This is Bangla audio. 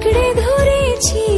আঁকড়ে ধরেছি।